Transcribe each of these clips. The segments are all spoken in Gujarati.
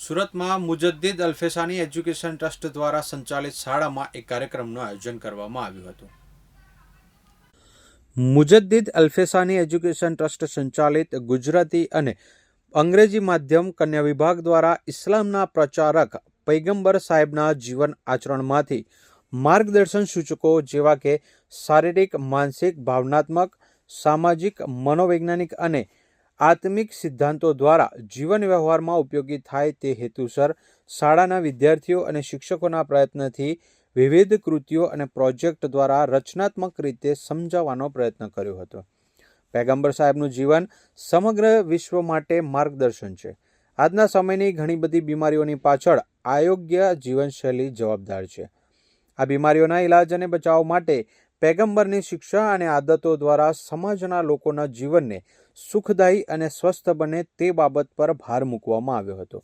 સુરતમાં મુજદ્દીદ અલ્ફેસાની એજ્યુકેશન ટ્રસ્ટ દ્વારા સંચાલિત શાળામાં એક કાર્યક્રમનું આયોજન કરવામાં આવ્યું હતું. મુજદ્દીદ અલ્ફેસાની એજ્યુકેશન ટ્રસ્ટ સંચાલિત ગુજરાતી અને અંગ્રેજી માધ્યમ કન્યા વિભાગ દ્વારા ઇસ્લામના પ્રચારક પૈગંબર સાહેબના જીવન આચરણમાંથી માર્ગદર્શન સૂચકો જેવા કે શારીરિક, માનસિક, ભાવનાત્મક, સામાજિક, મનોવૈજ્ઞાનિક અને આત્મિક સિદ્ધાંતો દ્વારા જીવન વ્યવહારમાં ઉપયોગી થાય તે હેતુસર શાળાના વિદ્યાર્થીઓ અને શિક્ષકોના પ્રયત્નથી વિવિધ કૃતિઓ અને પ્રોજેક્ટ દ્વારા રચનાત્મક રીતે સમજાવવાનો પ્રયત્ન કર્યો હતો. પેગંબર સાહેબનું જીવન સમગ્ર વિશ્વ માટે માર્ગદર્શન છે. આજના સમયની ઘણી બધી બીમારીઓની પાછળ આયોગ્ય જીવનશૈલી જવાબદાર છે. આ બીમારીઓના ઇલાજ અને બચાવ માટે પેગંબરની શિક્ષા અને આદતો દ્વારા સમાજના લોકોના જીવનને સુખદાયી અને સ્વસ્થ બને તે બાબત પર ભાર મૂકવામાં આવ્યો હતો.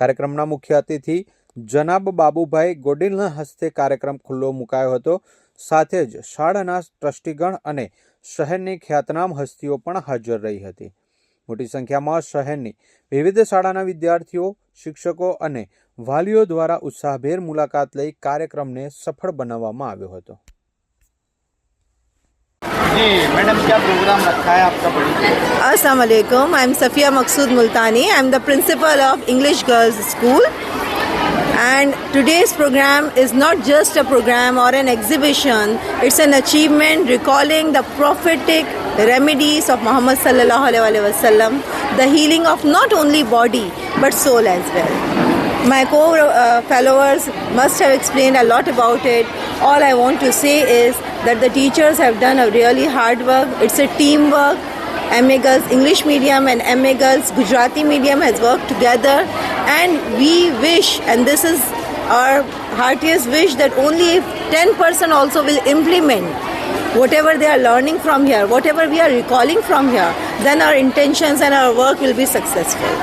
કાર્યક્રમના મુખ્ય અતિથિ જનાબ બાબુભાઈ ગોડિલના હસ્તે કાર્યક્રમ ખુલ્લો મુકાયો હતો. સાથે જ શાળાના ટ્રસ્ટીગણ અને શહેરની ખ્યાતનામ હસ્તીઓ પણ હાજર રહી હતી. મોટી સંખ્યામાં શહેરની વિવિધ શાળાના વિદ્યાર્થીઓ, શિક્ષકો અને વાલીઓ દ્વારા ઉત્સાહભેર મુલાકાત લઈ કાર્યક્રમને સફળ બનાવવામાં આવ્યો હતો. जी मैडम क्या प्रोग्राम रखा है आपका बड़ी Assalamu alaikum. I'm Safia Maqsood Multani. I'm the principal of English Girls School. And today's program is not just a program or an exhibition, it's an achievement recalling the prophetic remedies of Muhammad sallallahu alaihi wasallam, the healing of not only body but soul as well. My co uh, followers must have explained a lot about it. All I want to say is that the teachers have done a really hard work. It's a teamwork. MA Girls English medium and MA Girls Gujarati medium has worked together, and we wish, and this is our heartiest wish, that only if 10% also will implement whatever they are learning from here, whatever we are recalling from here, then our intentions and our work will be successful.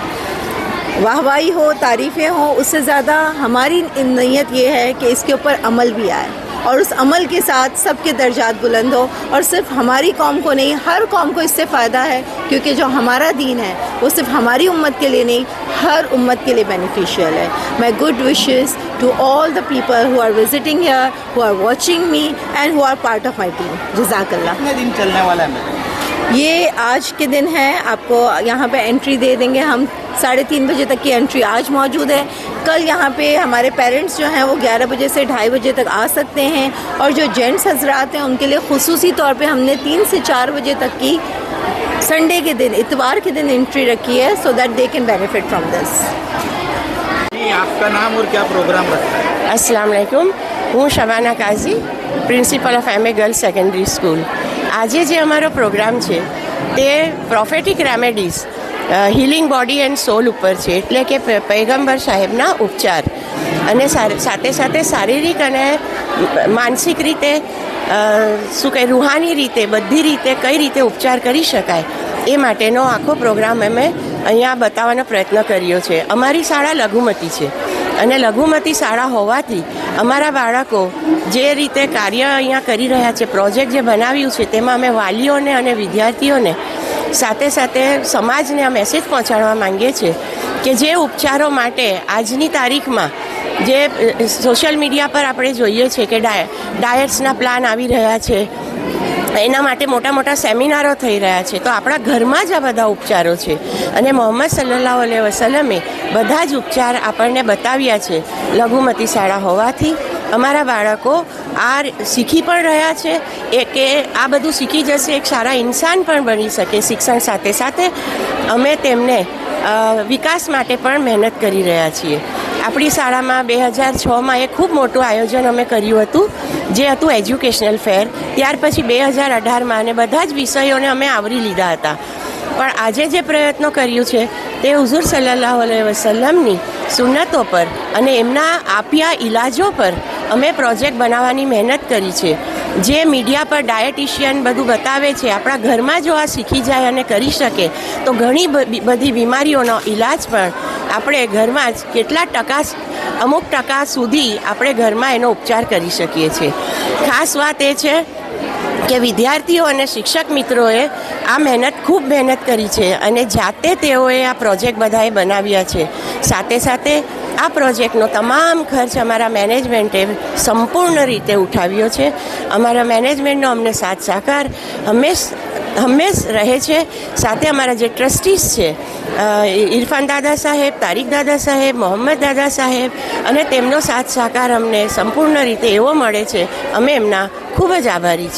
वाहवाही हो तारीफ़ें हो उससे ज़्यादा हमारी नीयत ये है कि इसके ऊपर अमल भी आए और उस अमल के साथ सबके दर्जात बुलंद हो। और सिर्फ़ हमारी कौम को नहीं, हर कौम को इससे फ़ायदा है, क्योंकि जो हमारा दीन है, वो सिर्फ़ हमारी उम्मत के लिए नहीं, हर उम्मत के लिए बेनिफिशियल है। My good wishes to all the people who are visiting here who are watching me and who are part of my team जजाकल्ला दिन चलने वाला है? ये आज के दिन है आपको यहाँ पे एंट्री दे देंगे हम। साढ़े तीन बजे तक की एंट्री आज मौजूद है। कल यहाँ पे हमारे पेरेंट्स जो हैं वो ग्यारह बजे से ढाई बजे तक आ सकते हैं। और जो जेंट्स हजरात हैं उनके लिए खसूसी तौर पे हमने तीन से चार बजे तक की संडे के दिन इतवार के दिन एंट्री रखी है so that they can benefit from this आपका नाम और क्या प्रोग्राम रखा है? असलकुम हूँ Shabana Kazi principal of M A girls secondary school આજે જે અમારો પ્રોગ્રામ છે, તે prophetic remedies healing body and soul ઉપર છે. એટલે કે પૈગંબર સાહેબના ઉપચાર. અને સાથે સાથે શારીરિક અને માનસિક રીતે શું કહે, રૂહાની રીતે, બધી રીતે, કઈ રીતે ઉપચાર કરી શકાય, એ માટેનો આખો પ્રોગ્રામ અમે અહીંયા બતાવવાનો પ્રયત્ન કર્યો છે. અમારી શાળા લઘુમતી છે. અને લઘુમતી શાળા હોવાથી અમારા બાળકો જે રીતે કાર્ય અહીંયા કરી રહ્યા છે, પ્રોજેક્ટ જે બનાવ્યું છે, તેમાં અમે વાલીઓને અને વિદ્યાર્થીઓને સાથે સાથે સમાજને આ મેસેજ પહોંચાડવા માંગીએ છીએ કે જે ઉપચારો માટે આજની તારીખમાં જે સોશિયલ મીડિયા પર આપણે જોઈએ છીએ કે ડાય ડાયટ્સના પ્લાન આવી રહ્યા છે એના માટે મોટા મોટા સેમિનારો થઈ રહ્યા છે. તો આપણા ઘરમાં જ આ બધા ઉપચારો છે. અને મોહમ્મદ સલ્લાહ અલૈહિ વસલમે બધા જ ઉપચાર આપણને બતાવ્યા છે. લઘુમતી શાળા હોવાથી અમારા બાળકો આ શીખી પણ રહ્યા છે. એ કે આ બધું શીખી જશે, એક સારા ઇન્સાન પણ બની શકે શિક્ષણ સાથે સાથે અમે તેમને વિકાસ માટે પણ મહેનત કરી રહ્યા છીએ. આપણી શાળામાં બે હજાર છમાં એક ખૂબ મોટું આયોજન અમે કર્યું હતું, જે હતું એજ્યુકેશનલ ફેર ત્યાર પછી બે હજાર અઢારમાં અને બધા જ વિષયોને અમે આવરી લીધા હતા. પણ આજે જે પ્રયત્નો કર્યું છે, તે હુઝુર સલ્લાહ વસલમની સુન્નતો પર અને એમના આપ્યા ઇલાજો પર અમે પ્રોજેક્ટ બનાવવાની મહેનત કરી છે. જે મીડિયા પર ડાયટિશિયન બધું બતાવે છે, આપણા ઘરમાં જો આ શીખી જાય અને કરી શકે, તો ઘણી બધી બીમારીઓનો ઈલાજ પણ આપણે ઘરમાં જ કેટલા ટકા અમુક ટકા સુધી આપણે ઘરમાં એનો ઉપચાર કરી શકીએ છીએ. ખાસ વાત એ છે કે વિદ્યાર્થીઓ અને શિક્ષક મિત્રોએ આ મહેનત ખૂબ મહેનત કરી છે અને જાતે તેઓએ આ પ્રોજેક્ટ બધાએ બનાવ્યા છે. સાથે સાથે આ પ્રોજેક્ટનો તમામ ખર્ચ અમારા મેનેજમેન્ટે સંપૂર્ણ રીતે ઉઠાવ્યો છે. અમારા મેનેજમેન્ટનો અમને સાથ સહકાર હંમેશ હંમેશ રહે છે. સાથે અમારા જે ટ્રસ્ટીઝ છે ઇરફાન દાદા સાહેબ, તારીખ દાદા સાહેબ, મોહમ્મદ દાદા સાહેબ અને તેમનો સાથ સહકાર અમને સંપૂર્ણ રીતે એવો મળે છે. અમે એમના ખૂબ જ આભારી છીએ.